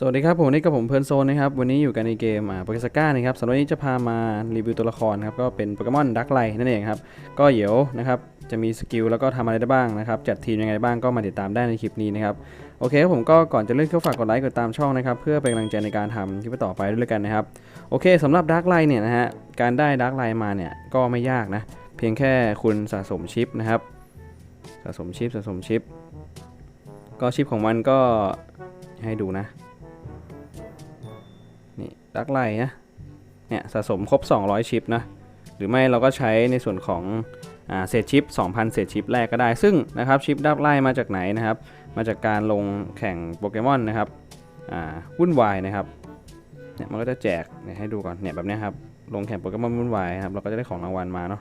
สวัสดีครับผมนี่กับผมเพลิร์นโซนนะครับวันนี้อยู่กันในเกมอ่าโปเกสก้านะครับสำหรับวันนี้จะพามารีวิวตัวละครครับก็เป็นโปเกมอนดักไลนั่นเองครับก็เดี๋ยวนะครับจะมีสกิลแล้วก็ทำอะไรได้บ้างนะครับจัดทีมยังไงบ้างก็มาติดตามได้ในคลิปนี้นะครับโอเคครับผมก็ก่อนจะเริ่มเข้าฝากกดไลค์กดตามช่องนะครับเพื่อเป็นกำลังใจในการทำคลิปต่อไปด้วยกันนะครับโอเคสำหรับดักไลเนี่ยนะฮะการได้ดักไลมาเนี่ยก็ไม่ยากนะเพียงแค่คุณสะสมชิปนะครับสะสมชิปสะสมชิป ก็ชิปของมันก็ให้ดูนะ ดักไลนะ เนี่ยสะสมครบ 200 ชิปนะ หรือไม่เราก็ใช้ในส่วนของอเศษชิป 2,000 เศษชิปแรกก็ได้ ซึ่งนะครับชิปดักไลมาจากไหนนะครับ มาจากการลงแข่งโปเกมอนนะครับอ่าวุ่นวายนะครับ เนี่ยมันก็จะแจกเนี่ยให้ดูก่อน เนี่ยแบบนี้ครับ ลงแข่งโปเกมอนวุ่นวายครับ เราก็จะได้ของรางวัลมาเนาะ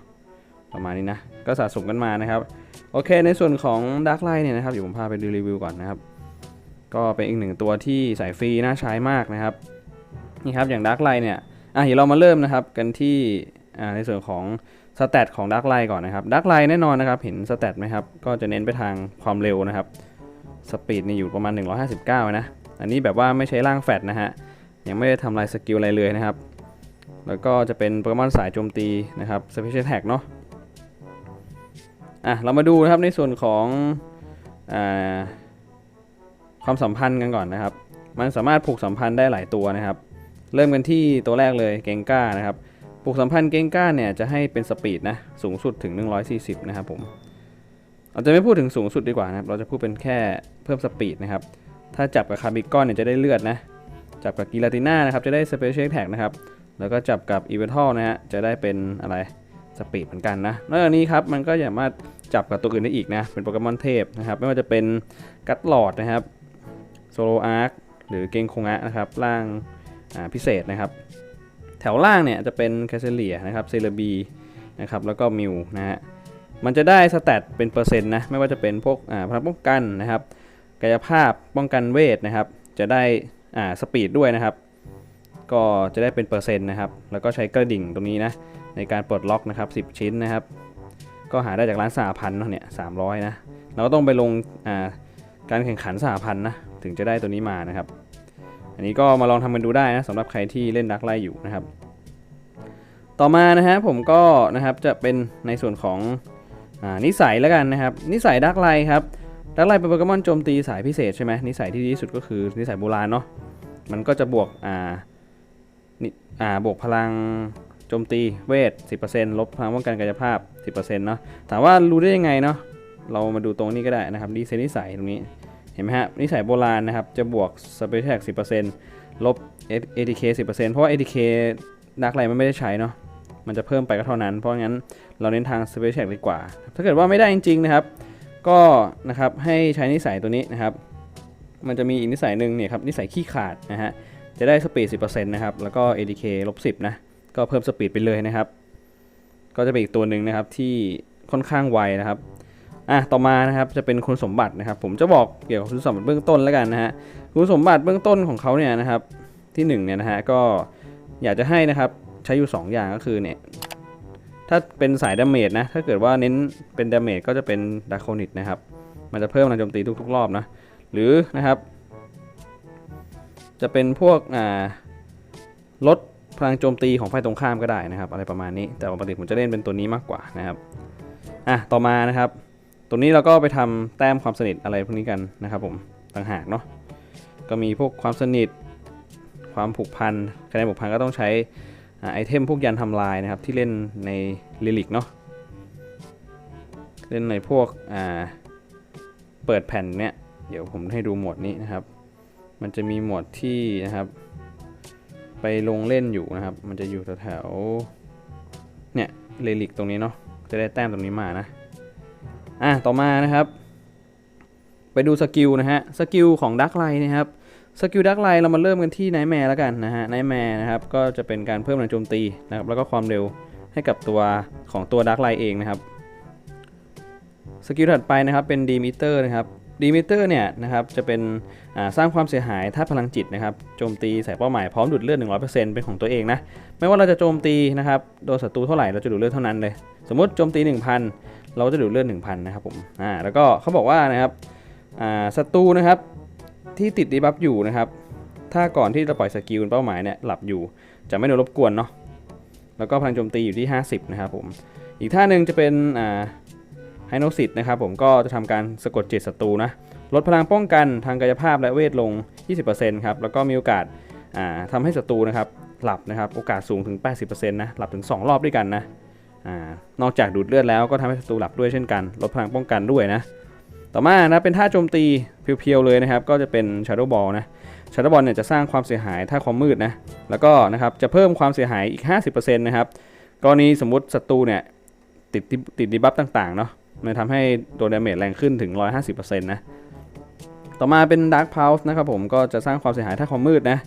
ประมาณนี้นะ ก็สะสมกันมานะครับ โอเค ในส่วนของดักไลเนี่ยนะครับ เดี๋ยวผมพาไปดูรีวิวก่อนนะครับ ก็เป็นอีกหนึ่งตัวที่ใส่ฟรีน่าใช้มากนะครับ นี่ครับอย่างด a r k กไลเนี่ยอะเดี๋ยวเรามาเริ่มนะครับกันที่อ่าในส่วนของสแตทของด a r k กไลก่อนนะครับด a r k กไลแน่นอนนะครับเห็นสแตทไหมครับก็จะเน้นไปทางความเร็วนะครับสปีดนี่อยู่ประมาณ 159 นะ อันนี้แบบว่าไม่ใช้ร่างแฟตนะฮะยังไม่ได้ทำลายสกิลอะไรเลยนะครับ แล้วก็จะเป็นโปเกมอนสายโจมตีนะครับสเปเชียลแท็กเนาะอะเรามาดูนะครับในส่วนของอ่าความสัมพันธ์กันก่อนนะครับ มันสามารถผูกสัมพันธ์ได้หลายตัวนะครับ เริ่มกันที่ตัวแรกเลยเกงก้านะครับผูกสัมพันธ์เกงก้าเนี่ยจะให้เป็นสปีดนะสูงสุดถึง 140 นะครับผมเราจะไม่พูดถึงสูงสุดดีกว่านะครับเราจะพูดเป็นแค่เพิ่มสปีดนะครับถ้าจับกับคาร์บิกอนเนี่ยจะได้เลือดนะจับกับกีลาติน่านะครับจะได้สเปเชียลแท็กนะครับแล้วก็จับกับอีเวนทัลนะฮะจะได้เป็นอะไรสปีดเหมือนกันนะนอกจากนี้ครับมันก็สามารถจับกับตัวอื่นได้อีกนะเป็นโปเกมอนเทพนะครับไม่ว่าจะเป็นกัตหลอดนะครับโซโลอาร์คหรือเกงคงะนะครับล่าง พิเศษนะครับ แถวล่างเนี่ยจะเป็นแคสเซเลียนะครับเซเลบีนะครับแล้วก็มิวนะฮะมันจะได้สแตทเป็นเปอร์เซ็นต์นะไม่ว่าจะเป็นพวกพลังป้องกันนะครับกายภาพป้องกันเวทนะครับ จะได้อ่าสปีดด้วยนะครับ ก็จะได้เป็นเปอร์เซ็นต์นะครับ แล้วก็ใช้กระดิ่งตรงนี้นะในการปลดล็อกนะครับ 10 ชิ้นนะครับ ก็หาได้จากร้านสหพันธ์เนี่ยสามร้อยนะเราก็ต้องไปลงการแข่งขันสหพันธ์นะถึงจะได้ตัวนี้มานะครับ อันนี้ก็มาลองทำกันดูได้นะสำหรับใครที่เล่นดักไล่อยู่นะครับ ต่อมานะฮะผมก็นะครับจะเป็นในส่วนของอนิสัยแล้วกันนะครับ นิสัยดักไล่ครับดักไล่เป็นโปเกมอนโจมตีสายพิเศษใช่ไหมนิสัยที่ดีที่สุดก็คือนิสัยโบราณเนาะมันก็จะบวกอ่าอ่าบวกพลังโจมตีเวท 10%ลบพลังป้องกันกายภาพ 10%เนาะถามว่ารู้ได้ยังไงเนาะเรามาดูตรงนี้ก็ได้นะครับดีเซนนิสัยตรงนี้ เห็นไหมฮะ นิสัยโบราณนะครับ จะบวก Special Attack 10%ลบ ATK 10%เพราะว่า ATK ดักไลมันไม่ได้ใช้เนาะ มันจะเพิ่มไปก็เท่านั้น เพราะงั้นเราเน้นทาง Special Attack ดีกว่า ถ้าเกิดว่าไม่ได้จริง ๆ นะครับ ก็นะครับให้ใช้นิสัยตัวนี้นะครับ มันจะมีอีกนิสัยหนึ่งเนี่ยครับ นิสัยขี้ขาดนะฮะ จะได้สปีด 10%นะครับ แล้วก็ ATK ลบ 10 นะ ก็เพิ่มสปีดไปเลยนะครับ ก็จะเป็นอีกตัวหนึ่งนะครับที่ค่อนข้างไวนะครับ อะต่อมานะครับจะเป็นคุณสมบัตินะครับ ผมจะบอกเกี่ยวกับคุณสมบัติเบื้องต้นแล้วกันนะฮะคุณสมบัติเบื้องต้นของเขาเนี่ยนะครับที่1เนี่ยนะฮะก็อยากจะให้นะครับใช้อยู่ 2 อย่างก็คือเนี่ยถ้าเป็นสายดาเมจนะถ้าเกิดว่าเน้นเป็นดาเมจก็จะเป็นดาร์โคนิตนะครับมันจะเพิ่มพลังโจมตีทุกๆ รอบนะหรือนะครับ จะเป็นพวกอ่าลดพลังโจมตีของฝ่ายตรงข้ามก็ได้นะครับ อะไรประมาณนี้แต่ปกติผมจะเล่นเป็นตัวนี้มากกว่านะครับอะต่อมานะครับ ตรงนี้เราก็ไปทำแต้มความสนิทอะไรพวกนี้กันนะครับผมต่างหากเนาะก็มีพวกความสนิทความผูกพันคะแนนผูกพันก็ต้องใช้ไอเทมพวกยันทำลายนะครับที่เล่นในลิลิกเนาะเล่นในพวกเปิดแผ่นเนี้ยเดี๋ยวผมให้ดูหมดนี้นะครับ มันจะมีหมดที่นะครับ ไปลงเล่นอยู่นะครับ มันจะอยู่แถวๆเนี่ยเลลิกตรงนี้เนาะจะได้แต้มตรงนี้มานะ อะต่อมานะครับ ไปดูสกิลนะฮะสกิลของดักไลนะครับสกิลดักไลเรามาเริ่มกันที่ไนแมร์แล้วกันนะฮะไนแมร์นะครับก็จะเป็นการเพิ่มแรงโจมตีนะครับแล้วก็ความเร็วให้กับตัวของตัวดักไลเองนะครับสกิลถัดไปนะครับเป็นดีมิเตอร์นะครับดีมิเตอร์เนี่ยนะครับจะเป็นสร้างความเสียหายถ้าพลังจิตนะครับโจมตีใส่เป้าหมายพร้อมดูดเลือด 100%เป็นของตัวเองนะไม่ว่าเราจะโจมตีนะครับโดนศัตรูเท่าไหร่เราจะดูดเลือดเท่านั้นเลย สมมติโจมตี 1000 เราจะดูดเลือด1,000 นะครับผมอ่าแล้วก็เขาบอกว่านะครับอ่าศัตรูนะครับที่ติดดีบัฟอยู่นะครับ ถ้าก่อนที่จะปล่อยสกิลเป้าหมายเนี่ยหลับอยู่ จะไม่โดนรบกวนเนาะแล้วก็พลังโจมตีอยู่ที่ 50 นะครับผม อีกท่าหนึ่งจะเป็นอ่าไฮโนซิตนะครับผมก็จะทำการสะกดจิตศัตรูนะลดพลังป้องกันทางกายภาพและเวทลง 20%ครับแล้วก็มีโอกาสอ่าทำให้ศัตรูนะครับหลับนะครับโอกาสสูงถึง 80%นะหลับถึง 2 รอบด้วยกันนะ นอกจากดูดเลือดแล้วก็ทำให้ศัตรูหลับด้วยเช่นกัน ลดพลังป้องกันด้วยนะ ต่อมานะเป็นท่าโจมตีเพียวๆเลยนะครับ ก็จะเป็น Shadow Ball นะ Shadow Ball เนี่ยจะสร้างความเสียหายถ้าความมืดนะ แล้วก็นะครับจะเพิ่มความเสียหายอีก 50%นะครับกรณีสมมติศัตรูเนี่ยติดติดดีบัฟต่างๆเนาะมันทำให้โดนดาเมจแรงขึ้นถึง 150%นะ ต่อมาเป็น Dark Pulse นะครับผมก็จะสร้างความเสียหายถ้าความมืดนะ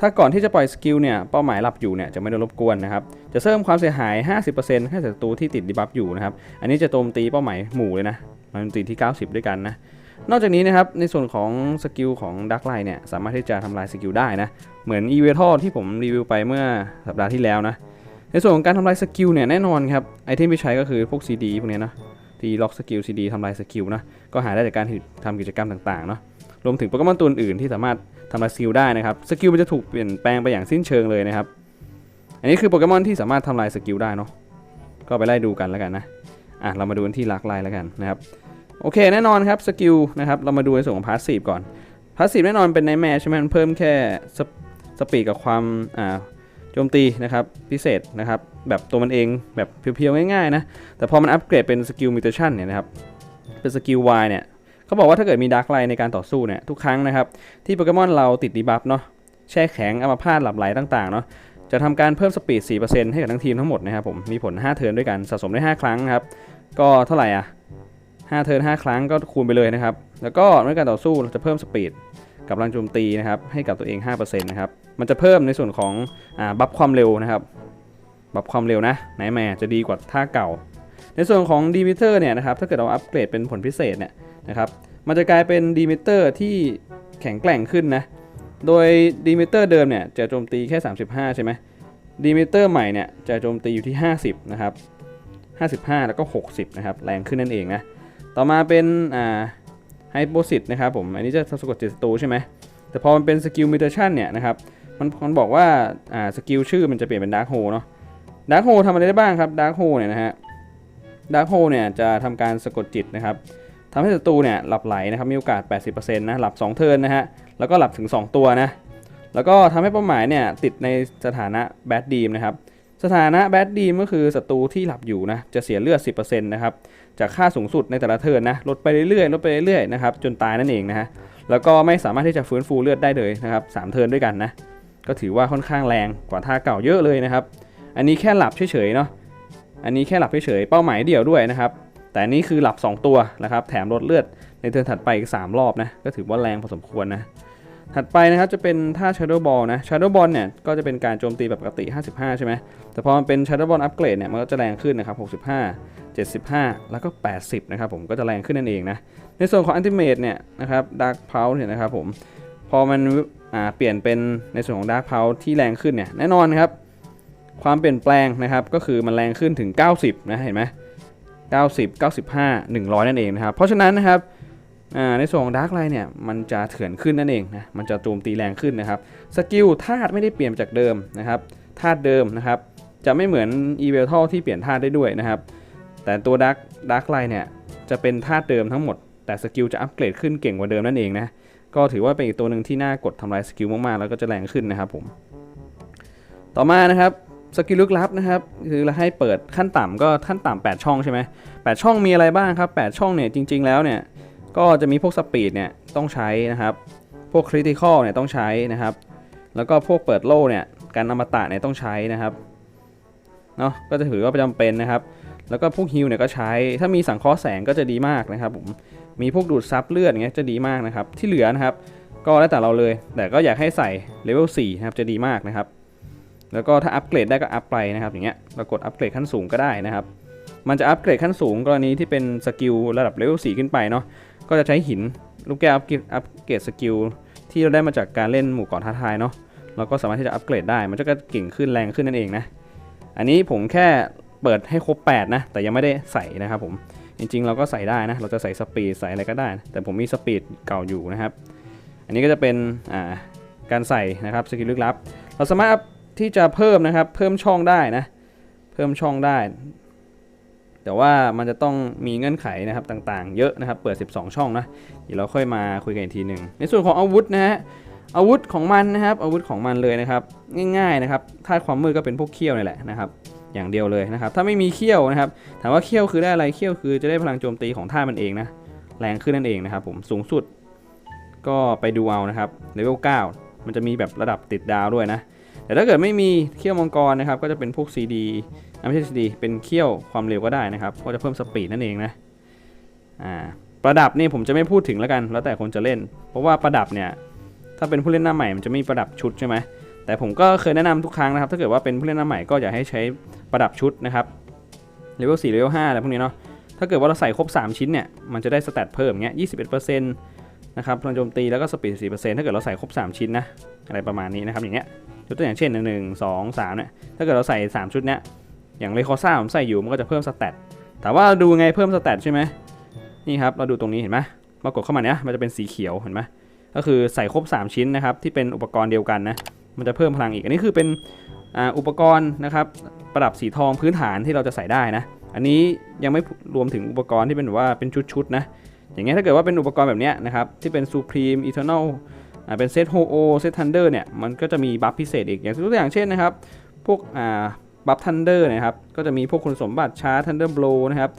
ถ้าก่อนที่จะปล่อยสกิลเนี่ยเป้าหมายหลับอยู่เนี่ยจะไม่โดนรบกวนนะครับ จะเพิ่มความเสียหาย 50%ให้ศัตรูที่ติดดีบัฟอยู่นะครับ อันนี้จะโจมตีเป้าหมายหมู่เลยนะมันตีที่ 90 ด้วยกันนะ นอกจากนี้นะครับในส่วนของสกิลของดักไลเนี่ยสามารถที่จะทำลายสกิลได้นะเหมือนอีเวทอที่ผมรีวิวไปเมื่อสัปดาห์ที่แล้วนะในส่วนของการทำลายสกิลเนี่ยแน่นอนครับไอเทมที่ใช้ก็คือพวก CD พวกนี้นะที่ล็อกสกิล CD ทำลายสกิลนะก็หาได้จากการทำกิจกรรมต่างๆเนาะรวมถึงโปเกมอนตัวอื่นที่สามารถ ทำลายสกิลได้นะครับสกิลมันจะถูกเปลี่ยนแปลงไปอย่างสิ้นเชิงเลยนะครับ อันนี้คือโปเกมอนที่สามารถทำลายสกิลได้เนาะก็ไปไล่ดูกันแล้วกันนะอะเรามาดูกันที่ลักไลแล้วกันนะครับโอเคแน่นอนครับสกิลนะครับเรามาดูในส่วนของพาสซีฟก่อนพาสซีฟแน่นอนเป็นไนแมร์ใช่ไหมมันเพิ่มแค่สปสปีดกับความอ่าโจมตีนะครับพิเศษนะครับแบบตัวมันเองแบบเพียวๆง่ายๆนะแต่พอมันอัปเกรดเป็นสกิลมิเตชันเนี่ยนะครับเป็นสกิล Y เนี่ย เขาบอกว่าถ้าเกิดมีดาร์กไลในการต่อสู้เนี่ยทุกครั้งนะครับ ที่โปเกมอนเราติดดีบัฟเนาะแช่แข็งอัมาพาตหลับไหลต่างๆเนาะจะทำการเพิ่มสปีด 4%ให้กับทั้งทีมทั้งหมดนะครับผมมีผล 5 เทิร์นด้วยกันสะสมได้ 5 ครั้งนะครับ ก็เท่าไหร่อะ5เทิร์น5 ครั้งก็คูณไปเลยนะครับ แล้วก็ในการต่อสู้เราจะเพิ่มสปีดกับพลังโจมตีนะครับให้กับตัวเอง 5%นะครับมันจะเพิ่มในส่วนของอ่าบัฟความเร็วนะครับบัฟความเร็วนะไหนแม่จะดีกว่าท่าเก่า ในส่วนของดีมิเตอร์เนี่ยนะครับถ้าเกิดเราอัปเกรดเป็นผลพิเศษเนี่ย นะครับมันจะกลายเป็นดีมิเตอร์ที่แข็งแกร่งขึ้นนะโดยดีมิเตอร์เดิมเนี่ยจะโจมตีแค่ 35 ใช่ไหมดีมิเตอร์ใหม่เนี่ยจะโจมตีอยู่ที่ 50 นะครับ 55 แล้วก็ 60 นะครับ แรงขึ้นนั่นเองนะ ต่อมาเป็นอ่าไฮโปซิตนะครับผม อันนี้จะสะกดจิตตูใช่ไหม แต่พอมันเป็นสกิลมิเตชันเนี่ยนะครับ มันมันบอกว่าอ่าสกิลชื่อมันจะเปลี่ยนเป็นดาร์คโฮเนาะดาร์คโฮทำอะไรได้บ้างครับดาร์คโฮเนี่ยนะฮะดาร์คโฮเนี่ยจะทำการสะกดจิตนะครับ ทำให้ศัตรูเนี่ยหลับไหลนะครับมีโอกาส 80%นะหลับ 2 เทิร์นนะฮะแล้วก็หลับถึง 2 ตัวนะแล้วก็ทำให้เป้าหมายเนี่ยติดในสถานะแบดดีมนะครับสถานะแบดดีมก็คือศัตรูที่หลับอยู่นะจะเสียเลือด 10%นะครับจากค่าสูงสุดในแต่ละเทิร์นนะลดไปเรื่อยๆลดไปเรื่อยๆนะครับจนตายนั่นเองนะฮะแล้วก็ไม่สามารถที่จะฟื้นฟูเลือดได้เลยนะครับสามเทิร์นด้วยกันนะก็ถือว่าค่อนข้างแรงกว่าท่าเก่าเยอะเลยนะครับอันนี้แค่หลับเฉยๆเนาะอันนี้แค่หลับเฉยๆเป้าหมายเดียวด้วยนะครับ แต่นี้คือหลับ 2 ตัวนะครับ แถมลดเลือดในเทิร์นถัดไปอีก 3 รอบนะ ก็ถือว่าแรงพอสมควรนะ ถัดไปนะครับจะเป็นท่า Shadow Ball นะ Shadow Ball เนี่ยก็จะเป็นการโจมตีแบบปกติ 55 ใช่ไหม แต่พอมันเป็น Shadow Ball Upgrade เนี่ยมันก็จะแรงขึ้นนะครับ 65 75 แล้วก็ 80 นะครับผมก็จะแรงขึ้นนั่นเองนะ ในส่วนของ Ultimate เนี่ยนะครับ Dark Pulse เนี่ยนะครับผม พอมันอ่าเปลี่ยนเป็นในส่วนของ Dark Pulse ที่แรงขึ้นเนี่ยแน่นอนครับ ความเปลี่ยนแปลงนะครับก็คือมันแรงขึ้นถึง 90 นะเห็นไหม 90 95 100 นั่นเองนะครับ เพราะฉะนั้นนะครับในส่วนของดาร์กไลน์เนี่ยมันจะเถื่อนขึ้นนั่นเองนะมันจะโจมตีแรงขึ้นนะครับสกิลธาตุไม่ได้เปลี่ยนจากเดิมนะครับธาตุเดิมนะครับจะไม่เหมือนอีเวลทัลที่เปลี่ยนธาตุได้ด้วยนะครับแต่ตัวดาร์กดาร์กไลน์เนี่ยจะเป็นธาตุเดิมทั้งหมด แต่สกิลจะอัปเกรดขึ้นเก่งกว่าเดิมนั่นเองนะก็ถือว่าเป็นอีกตัวหนึ่งที่น่ากดทำลายสกิลมากๆ แล้วก็จะแรงขึ้นนะครับผมต่อมานะครับ สกิลลึกลับนะครับคือเราให้เปิดขั้นต่ำก็ขั้นต่ำ8ช่องใช่ไหม8ช่องมีอะไรบ้างครับ 8 ช่องเนี่ยจริง ๆ แล้วเนี่ยก็จะมีพวกสปีดเนี่ยต้องใช้นะครับ พวกคริติคอลเนี่ยต้องใช้นะครับ แล้วก็พวกเปิดโล่เนี่ยการอมตะเนี่ยต้องใช้นะครับเนาะก็จะถือว่าจำเป็นนะครับ แล้วก็พวกฮิลเนี่ยก็ใช้ถ้ามีสังเคราะห์แสงก็จะดีมากนะครับผมมีพวกดูดซับเลือดเงี้ยจะดีมากนะครับที่เหลือนะครับ ก็แล้วแต่เราเลย แต่ก็อยากให้ใส่เลเวล4นะครับจะดีมากนะครับ แล้วก็ถ้าอัปเกรดได้ก็อัปไปนะครับอย่างเงี้ยเรากดอัปเกรดขั้นสูงก็ได้นะครับ มันจะอัปเกรดขั้นสูงกรณีที่เป็นสกิลระดับเลเวล4ขึ้นไปเนาะก็จะใช้หินลูกแก้วอัปเกรดอัปเกรดสกิลที่เราได้มาจากการเล่นหมู่เกาะท้าทายเนาะเราก็สามารถที่จะอัปเกรดได้ มันจะก็เก่งขึ้นแรงขึ้นนั่นเองนะอันนี้ผมแค่เปิดให้ครบ 8 นะ แต่ยังไม่ได้ใส่นะครับผมจริงๆ เราก็ใส่ได้นะ เราจะใส่สปีดใส่อะไรก็ได้ แต่ผมมีสปีดเก่าอยู่นะครับ อันนี้ก็จะเป็นการใส่นะครับสกิลลึกลับ เราสามารถ ที่จะเพิ่มนะครับ เพิ่มช่องได้นะ เพิ่มช่องได้ แต่ว่ามันจะต้องมีเงื่อนไขนะครับต่างๆ เยอะนะครับ เปิด 12 ช่องนะ เดี๋ยวเราค่อยมาคุยกันอีกทีหนึ่ง ในส่วนของอาวุธนะฮะ อาวุธของมันนะครับ อาวุธของมันเลยนะครับ ง่ายๆนะครับธาตุความมืดก็เป็นพวกเขี้ยวนี่แหละนะครับ อย่างเดียวเลยนะครับ ถ้าไม่มีเขี้ยวนะครับ ถามว่าเขี้ยวคือได้อะไร เขี้ยวคือจะได้พลังโจมตีของธาตุมันเองนะ แรงขึ้นนั่นเองนะครับ ผม สูงสุด ก็ไปดูเอานะครับ เลเวล9มันจะมีแบบระดับติดดาวด้วยนะ แต่ถ้าเกิดไม่มีเขี้ยวมังกรนะครับ ก็จะเป็นพวก CD อะไม่ใช่ CD เป็นเขี้ยวความเร็วก็ได้นะครับ ก็จะเพิ่มสปีดนั่นเองนะ อ่า ประดับนี่ผมจะไม่พูดถึงแล้วกัน แล้วแต่คนจะเล่น เพราะว่าประดับเนี่ย ถ้าเป็นผู้เล่นหน้าใหม่มันจะไม่มีประดับชุดใช่ไหมแต่ผมก็เคยแนะนำทุกครั้งนะครับ ถ้าเกิดว่าเป็นผู้เล่นหน้าใหม่ก็อย่าให้ใช้ประดับชุดนะครับ เลเวล4เลเวล5อะไรพวกนี้เนาะ ถ้าเกิดว่าเราใส่ครบ 3 ชิ้นเนี่ย มันจะได้สแตทเพิ่มเงี้ย21%นะครับพลังโจมตีแล้วก็สปีด4%ถ้าเกิดเราใส่ครบ 3 ชิ้นนะ อะไรประมาณนี้นะครับอย่างเงี้ย ยกตัวอย่างเช่น1 2 3เนี่ยถ้าเกิดเราใส่ 3 ชุดเนี้ยอย่างเลคอซ่าผมใส่อยู่มันก็จะเพิ่มสแตทแต่ว่าดูไงเพิ่มสแตทใช่ไหมนี่ครับเราดูตรงนี้เห็นไหมปรากฏเข้ามาเนี้ยมันจะเป็นสีเขียวเห็นไหมก็คือใส่ครบ 3 ชิ้นนะครับที่เป็นอุปกรณ์เดียวกันนะมันจะเพิ่มพลังอีก อันนี้คือเป็นอ,อุปกรณ์นะครับประดับสีทองพื้นฐานที่เราจะใส่ได้นะ อันนี้ยังไม่รวมถึงอุปกรณ์ที่เป็นว่าเป็นชุดๆนะอย่างเงี้ยถ้าเกิดว่าเป็นอุปกรณ์แบบเนี้ยนะครับที่เป็น Supreme Eternal เป็นเซตโฮโอเซตทันเดอร์เนี่ยมันก็จะมีบัฟพิเศษอีกอย่างตัวอย่างเช่นนะครับ พวกอ่าบัฟทันเดอร์นะครับก็จะมีพวกคุณสมบัติชาร์ทันเดอร์โบลนะครับ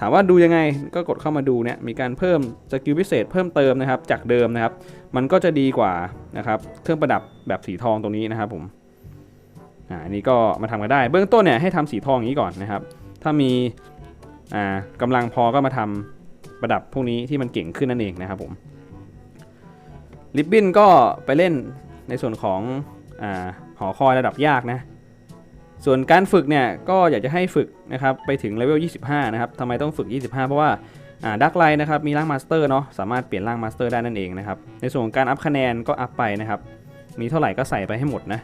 ถามว่าดูยังไงก็กดเข้ามาดูเนี่ยมีการเพิ่มสกิลพิเศษเพิ่มเติมนะครับจากเดิมนะครับ มันก็จะดีกว่านะครับเครื่องประดับแบบสีทองตรงนี้นะครับผมอ่าอันนี้ก็มาทำกันได้ เบื้องต้นเนี่ยให้ทำสีทองอย่างนี้ก่อนนะครับ ถ้ามีอ่ากำลังพอก็มาทำประดับพวกนี้ที่มันเก่งขึ้นนั่นเองนะครับผม ลิบบินก็ไปเล่นในส่วนของอหอคอยระดับยากนะ ส่วนการฝึกเนี่ยก็อยากจะให้ฝึกนะครับไปถึงเลเวล 25 นะครับทำไมต้องฝึก 25 เพราะว่าดักไลน์นะครับมีร่างมาสเตอร์เนาะสามารถเปลี่ยนร่างมาสเตอร์ได้นั่นเองนะครับในส่วนของการอัพคะแนนก็อัพไปนะครับมีเท่าไหร่ก็ใส่ไปให้หมดนะ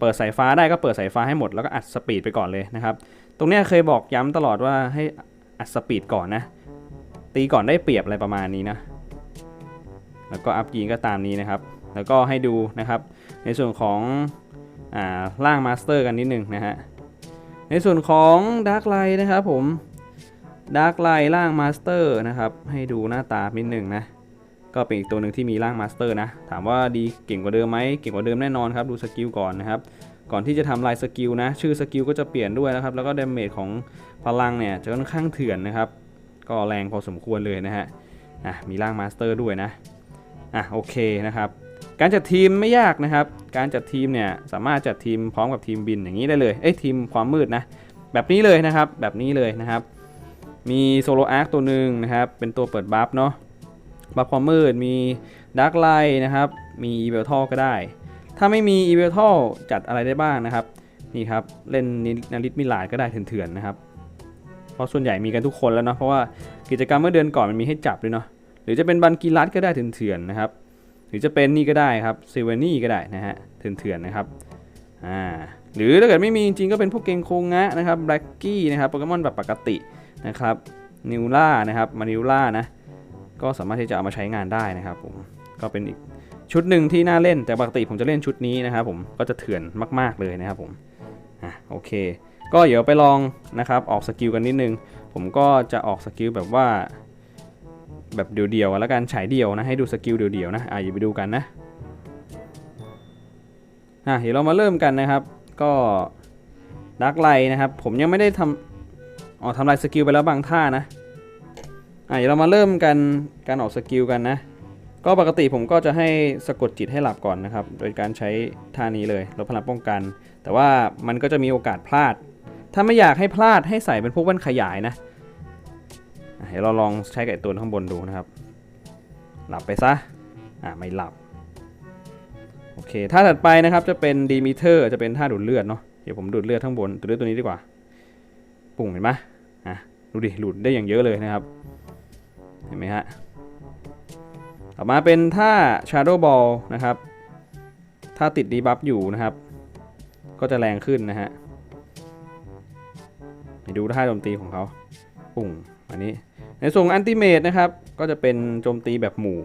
เปิดสายฟ้าได้ก็เปิดสายฟ้าให้หมดแล้วก็อัดสปีดไปก่อนเลยนะครับตรงนี้เคยบอกย้ำตลอดว่าให้อัดสปีดก่อนนะตีก่อนได้เปรียบอะไรประมาณนี้นะ แล้วก็อัพยิงก็ตามนี้นะครับ แล้วก็ให้ดูนะครับ ในส่วนของอ่าร่างมาสเตอร์กันนิดนึงนะฮะ ในส่วนของดาร์กไลท์นะครับผมดาร์กไลท์ร่างมาสเตอร์นะครับ ให้ดูหน้าตานิดหนึ่งนะ ก็เป็นอีกตัวหนึ่งที่มีร่างมาสเตอร์นะ ถามว่าดีเก่งกว่าเดิมไหมเก่งกว่าเดิมแน่นอนครับ ดูสกิลก่อนนะครับ ก่อนที่จะทำลายสกิลนะ ชื่อสกิลก็จะเปลี่ยนด้วยนะครับ แล้วก็เดเมจของพลังเนี่ยจะค่อนข้างเถื่อนนะครับ ก็แรงพอสมควรเลยนะฮะอะมีร่างมาสเตอร์ด้วยนะ อะโอเคนะครับ การจัดทีมไม่ยากนะครับ การจัดทีมเนี่ยสามารถจัดทีมพร้อมกับทีมบินอย่างนี้ได้เลย เอ้ยทีมความมืดนะ แบบนี้เลยนะครับ แบบนี้เลยนะครับ มีโซโลอาร์คตัวหนึ่งนะครับ เป็นตัวเปิดบัฟเนาะ บัฟความมืด มีดาร์กไลท์นะครับ มีอีเวลทอก็ได้ ถ้าไม่มีอีเวลทอจัดอะไรได้บ้างนะครับ นี่ครับ เล่นนาริตมิลาดก็ได้เถื่อนๆนะครับ เพราะส่วนใหญ่มีกันทุกคนแล้วเนาะ เพราะว่ากิจกรรมเมื่อเดือนก่อนมันมีให้จับด้วยเนาะ หรือจะเป็นบันกีรัตก็ได้เถื่อนๆนะครับ หรือจะเป็นนี่ก็ได้ครับเซเวนี่ก็ได้นะฮะเถื่อนๆนะครับอ่าหรือถ้าเกิดไม่มีจริงๆก็เป็นพวกเกงโคงะนะครับแบล็กกี้นะครับโปเกมอนแบบปกตินะครับนิวล่านะครับมานิวล่านะก็สามารถที่จะเอามาใช้งานได้นะครับผมก็เป็นอีกชุดหนึ่งที่น่าเล่นแต่ปกติผมจะเล่นชุดนี้นะครับผมก็จะเถื่อนมาก ๆเลยนะครับผมอะโอเค ก็เดี๋ยวไปลองนะครับออกสกิลกันนิดนึง ผมก็จะออกสกิลแบบว่า แบบเดียวๆแล้วกันฉายเดียวนะให้ดูสกิลเดียวๆนะอะอย่าไปดูกันนะอะเดี๋ยวเรามาเริ่มกันนะครับ ก็ดักไลนะครับ ผมยังไม่ได้ทำอ๋อทำลายสกิลไปแล้วบางท่านะอะเดี๋ยวเรามาเริ่มกันการออกสกิลกันนะ ก็ปกติผมก็จะให้สะกดจิตให้หลับก่อนนะครับ โดยการใช้ท่านี้เลยลดพลังป้องกัน แต่ว่ามันก็จะมีโอกาสพลาด ถ้าไม่อยากให้พลาดให้ใส่เป็นพวกแว่นขยายนะ เดี๋ยวเราลองใช้กับไอ้ตัวข้างบนดูนะครับ หลับไปซะ อ่าไม่หลับ โอเคท่าถัดไปนะครับจะเป็นดีมิเตอร์จะเป็นท่าดูดเลือดเนาะ เดี๋ยวผมดูดเลือดข้างบนดูดเลือดตัวนี้ดีกว่า ปุ่งเห็นไหมอะดูดิหลุดได้อย่างเยอะเลยนะครับ เห็นไหมฮะ ต่อมาเป็นท่า Shadow Ball นะครับ ถ้าติดดีบัฟอยู่นะครับ ก็จะแรงขึ้นนะฮะไปดูท่าโจมตีของเขาปุ่งอันนี้ ในส่วนอันติเมตนะครับ ก็จะเป็นโจมตีแบบหมู่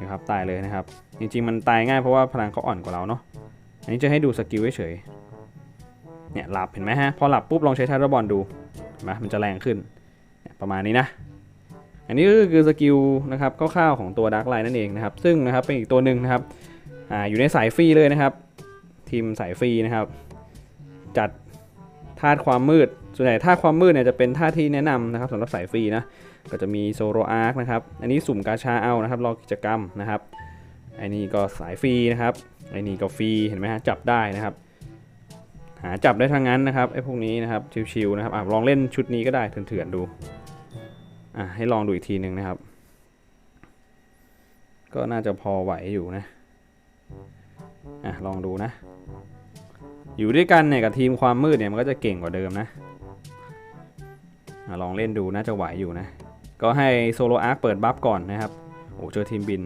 นะครับตายเลยนะครับ จริงๆ มันตายง่ายเพราะว่าพลังเขาอ่อนกว่าเราเนาะอันนี้จะให้ดูสกิลเฉยๆเนี่ยหลับเห็นไหมฮะพอหลับปุ๊บลองใช้ทาร์บอลดูเห็นไหมมันจะแรงขึ้นประมาณนี้นะ อันนี้ก็คือสกิลนะครับคร่าวๆของตัวดาร์กไลน์นั่นเองนะครับ ซึ่งนะครับเป็นอีกตัวหนึ่งนะครับออยู่ในสายฟรีเลยนะครับ ทีมสายฟรีนะครับ จัด ธาตุความมืด ส่วนใหญ่ธาตุความมืดเนี่ยจะเป็นธาตุที่แนะนำนะครับสำหรับสายฟรีนะ ก็จะมีโซโรอาร์คนะครับ อันนี้สุ่มกาชาเอานะครับ รอกิจกรรมนะครับอันนี้ก็สายฟรีนะครับอันนี้ก็ฟรี เห็นไหมฮะ จับได้นะครับ หาจับได้ทั้งนั้นนะครับไอ้พวกนี้นะครับ ชิวๆนะครับอะลองเล่นชุดนี้ก็ได้เถื่อนๆดูอะให้ลองดูอีกทีหนึ่งนะครับ ก็น่าจะพอไหวอยู่นะอะลองดูนะ อยู่ด้วยกันเนี่ยกับทีมความมืดเนี่ยมันก็จะเก่งกว่าเดิมนะลองเล่นดูน่าจะไหวอยู่นะ ก็ให้โซโลอาร์คเปิดบัฟก่อนนะครับโอ้เจอทีมบิน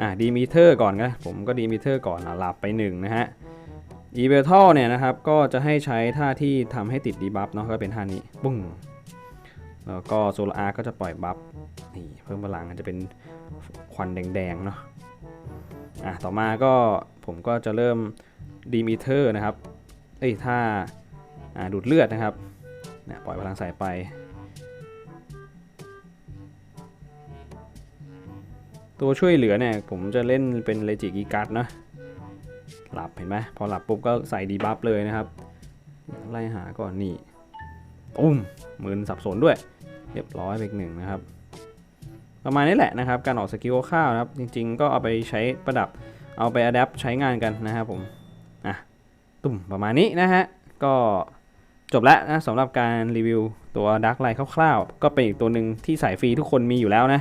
อะดีมิเตอร์ก่อนก็ผมก็ดีมิเตอร์ก่อนอะหลับไปหนึ่งนะฮะอีเบลทัลเนี่ยนะครับก็จะให้ใช้ท่าที่ทำให้ติดดีบัฟเนาะก็เป็นท่านี้ปุ้งแล้วก็โซโลอาร์คก็จะปล่อยบัฟนี่เพิ่มพลังจะเป็นควันแดงๆเนาะอะต่อมาก็ผมก็จะเริ่มดีมิเตอร์นะครับ อ้ยถ้าอ่าดูดเลือดนะครับเนี่ยปล่อยพลังใส่ไป ตัวช่วยเหลือเนี่ยผมจะเล่นเป็นเลจิกิกัดนะหลับเห็นไหมพอหลับปุ๊บก็ใส่ดีบัฟเลยนะครับ ไล่หาก่อนนี่ตุ้มมืนสับสนด้วย เรียบร้อยไปอีกหนึ่งนะครับ ประมาณนี้แหละนะครับ การออกสกิลคร่าวนะครับ จริง ๆ ก็เอาไปใช้ประดับเอาไปอัดแอปใช้งานกันนะครับผม ตุ่มประมาณนี้นะฮะ ก็จบแล้วนะสำหรับการรีวิวตัว Dark Light คร่าวๆ ก็เป็นอีกตัวหนึ่งที่สายฟรีทุกคนมีอยู่แล้วนะ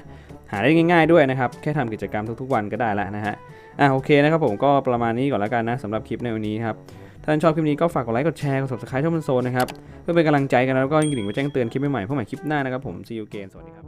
หาได้ง่ายๆด้วยนะครับ แค่ทำกิจกรรมทุกๆวันก็ได้แล้วนะฮะ อะโอเคนะครับผมก็ประมาณนี้ก่อนแล้วกันนะสำหรับคลิปในวันนี้ครับ ถ้าท่านชอบคลิปนี้ก็ฝากกดไลค์ กดแชร์ กด subscribe ช่องมันโซนนะครับ เพื่อเป็นกำลังใจกันแล้วก็กระดิ่งไว้แจ้งเตือนคลิปใหม่ๆเพื่อใหม่คลิปหน้านะครับผม see you again สวัสดีครับ